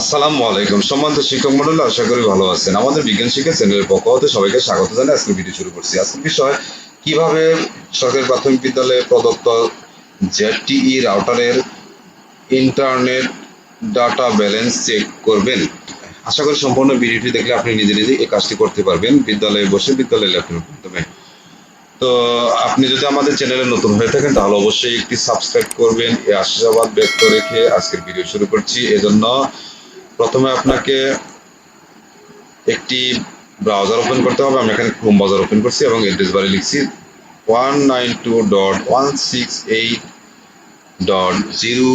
আসসালামু আলাইকুম। সম্মানিত শিক্ষক মন্ডল আশা করি ভালো আছেন। আমাদের বিজ্ঞান শিক্ষা চ্যানেলের পক্ষ হতে সবাইকে স্বাগত জানাই। আজকে ভিডিও শুরু করছি। আজকের বিষয়, কীভাবে সরকারি প্রাথমিক বিদ্যালয়ে প্রদত্ত জেডটিই রাউটারের ইন্টারনেট ডাটা ব্যালেন্স চেক করবেন। আশা করি সম্পূর্ণ ভিডিওটি দেখলে আপনি নিজে নিজে এই কাজটি করতে পারবেন। বিদ্যালয়ে বসে বিদ্যালয়ের ল্যাপটপের মাধ্যমে তো আপনি যদি আমাদের চ্যানেলে নতুন হয়ে থাকেন, তাহলে অবশ্যই একটি সাবস্ক্রাইব করবেন। এই আশীর্বাদ ব্যক্ত রেখে আজকের ভিডিও শুরু করছি। এজন্য প্রথমে আপনাকে একটি ব্রাউজার ওপেন করতে হবে। আমি এখানে ক্রোম ব্রাউজার ওপেন করছি এবং অ্যাড্রেস বারে লিখছি one nine two dot one six eight dot zero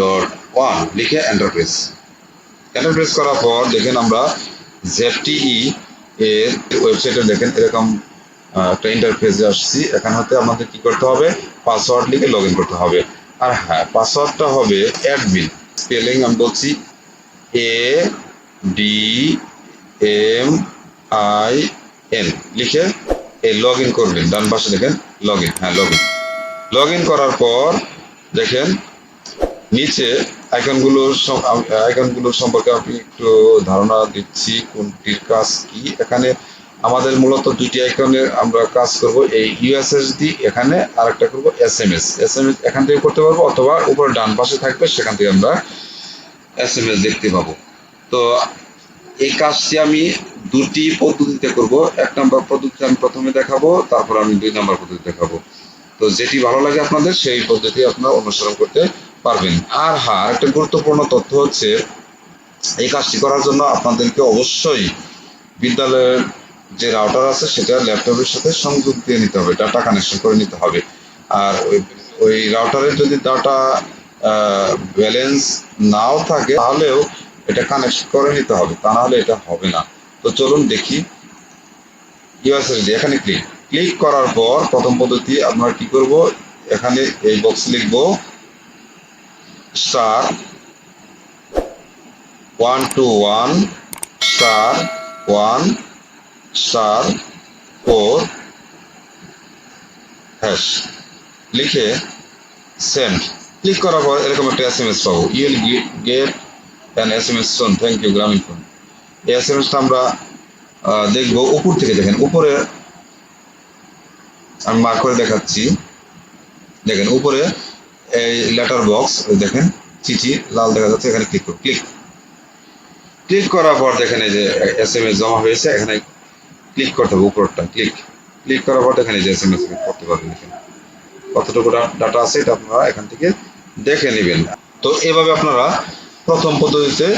dot one লিখে এন্টার প্রেস এন্টার প্রেস করার পর দেখেন আমরা জেডটিই এর ওয়েবসাইটে দেখেন, এরকম একটা ইন্টারফেসে আসছি। এখান হতে আমাদের কি করতে হবে? পাসওয়ার্ড লিখে লগ করতে হবে। আর হ্যাঁ পাসওয়ার্ডটা হবে অ্যাডমিন স্পেলিং আমি বলছি A D M I N লিখে এই লগ ইন করবেন, ডান পাশে দেখেন লগ ইন হ্যাঁ লগ ইন লগ ইন করার পর দেখেন, নিচে আইকনগুলোর আইকনগুলোর সম্পর্কে আমি একটু ধারণা দিচ্ছি, কোনটির কাজ কি। এখানে আমাদের মূলত দুইটি আইকনের আমরা কাজ করব, এই ইউএসএসডি এখানে আরেকটা করব এসএমএস এসএমএস এখান থেকে করতে পারব, অথবা উপরে ডান পাশে থাকবে, সেখান থেকে আমরা এসএমএস দেখতে পাবো। তো এই কাজটি আমি দুটি পদ্ধতিতে করব। এক নম্বর পদ্ধতি আমি প্রথমে দেখাবো, তারপর আমি দুই নম্বর পদ্ধতি দেখাবো। তো যেটি ভালো লাগে আপনাদের, সেই পদ্ধতি আপনারা অনুসরণ করতে পারবেন। আর হ্যাঁ একটা গুরুত্বপূর্ণ তথ্য হচ্ছে, এই কাজটি করার জন্য আপনাদেরকে অবশ্যই বিদ্যালয়ের যে রাউটার আছে, সেটা ল্যাপটপের সাথে সংযোগ দিয়ে নিতে হবে, ডাটা কানেকশন করে নিতে হবে। আর ওই রাউটারের যদি ডাটা ব্যালেন্স নাও থাকে, তাহলেও এটা কানেকশন করে নিতে হবে। তা নাহলে এটা হবে না। তো চলুন দেখি। ইউএসএসডি এখানে ক্লিক ক্লিক করার পর প্রথম পদ্ধতি আমরা কি করব? এখানে এই বক্স লিখব star one two one star one star four hash লিখে সেন্ড ক্লিক করার পর এরকম একটা এস এম এস পাবো you'll get an S M S soon thank you Grameenphone. এই এস এম এসটা আমরা দেখব উপর থেকে দেখেন। উপরে আমি মার্ক করে দেখাচ্ছি। দেখেন, উপরে এই লেটার বক্স দেখেন, চিঠি লাল দেখা যাচ্ছে, এখানে ক্লিক করুন ক্লিক ক্লিক করার পর দেখেন এই যে এস এম এস জমা হয়েছে, এখানে ক্লিক করতে হবে উপরটা। ক্লিক ক্লিক করার পর দেখেন এই যে এস এম এস করতে পারবেন এখানে। কতটুকু ডাটা আছে এটা আপনারা এখান থেকে দেখে নেবেন। তো এভাবে আপনারা প্রথম পদ্ধতিতে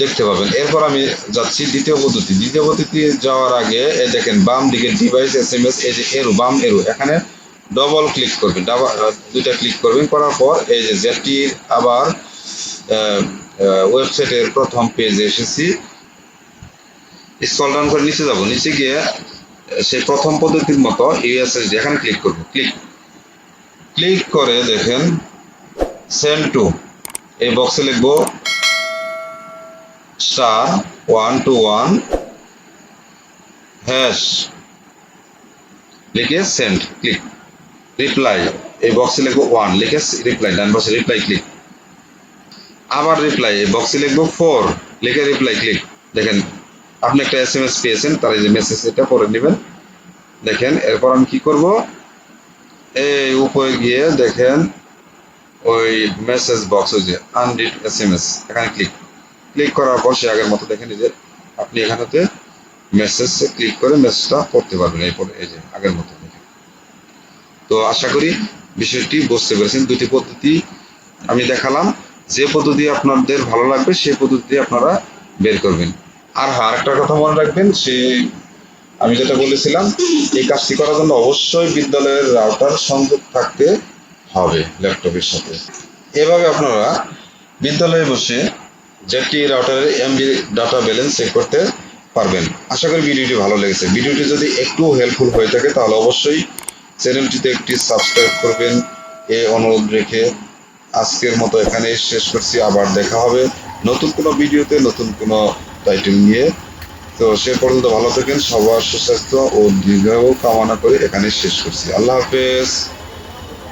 দেখতে পাবেন। এরপর আমি যাচ্ছি দ্বিতীয় পদ্ধতি। দ্বিতীয় পদ্ধতি যাওয়ার আগে এই দেখেন, বাম দিকে ডিভাইস এস এম এস এই যে এরু বাম এরু এখানে ডবল ক্লিক করবেন। দুইটা ক্লিক করবেন, করার পর এই যে জেটির আবার ওয়েবসাইটের প্রথম পেজে এসেছি। স্কল ডাউন করে নিচে যাব। নিচে গিয়ে, সেই প্রথম পদ্ধতির মতো ইউএসএসডি এখানে ক্লিক করব। ক্লিক ক্লিক করে দেখেন সেন্ড টু। এই বক্সে লিখব star one two one hash লিখে সেন্ড ক্লিক রিপ্লাই এই বক্সে লিখব ওয়ান লিখে রিপ্লাই ডান পাশে রিপ্লাই ক্লিক আবার রিপ্লাই এই বক্সে লিখব ফোর লিখে রিপ্লাই ক্লিক দেখেন, আপনি একটা এস এম এস পেয়েছেন, তার এই যে মেসেজ এটা পড়ে নেবেন। দেখেন, এরপর আমি কি করব? এই উপরে গিয়ে দেখেন ওই মেসেজ বক্স ওই যে আনডিট এস এম এস এখানে ক্লিক ক্লিক করার পর সে আগের মতো দেখেন যে আপনি এখানেতে মেসেজ ক্লিক করে মেসেজটা পড়তে পারবেন এই পরে এই যে আগের মতো। তো আশা করি বিষয়টি বুঝতে পেরেছেন। দুটি পদ্ধতি আমি দেখালাম। যে পদ্ধতি আপনাদের ভালো লাগবে সেই পদ্ধতি আপনারা বের করবেন। আর হ্যাঁ আরেকটা কথা মনে রাখবেন, সে আমি যেটা বলেছিলাম, এই কাজটি করার জন্য অবশ্যই বিদ্যালয়ের রাউটার সংযোগ থাকতে হবে ল্যাপটপের সাথে। এভাবে আপনারা বিদ্যালয়ে বসে jetty রাউটারের M B data balance check করতে পারবেন। আশা করি ভিডিওটি ভালো লেগেছে। ভিডিওটি যদি একটু হেল্পফুল হয়ে থাকে, তাহলে অবশ্যই চ্যানেলটিতে একটি সাবস্ক্রাইব করবেন। এ অনুরোধ রেখে আজকের মতো এখানে শেষ করছি। আবার দেখা হবে নতুন কোনো ভিডিওতে, নতুন কোনো টাইটেল নিয়ে। তো সে পর্যন্ত ভালো থাকেন, সবার সুস্বাস্থ্য ও দীর্ঘ কামনা করে এখানে শেষ করছি। আল্লাহ হাফেজ।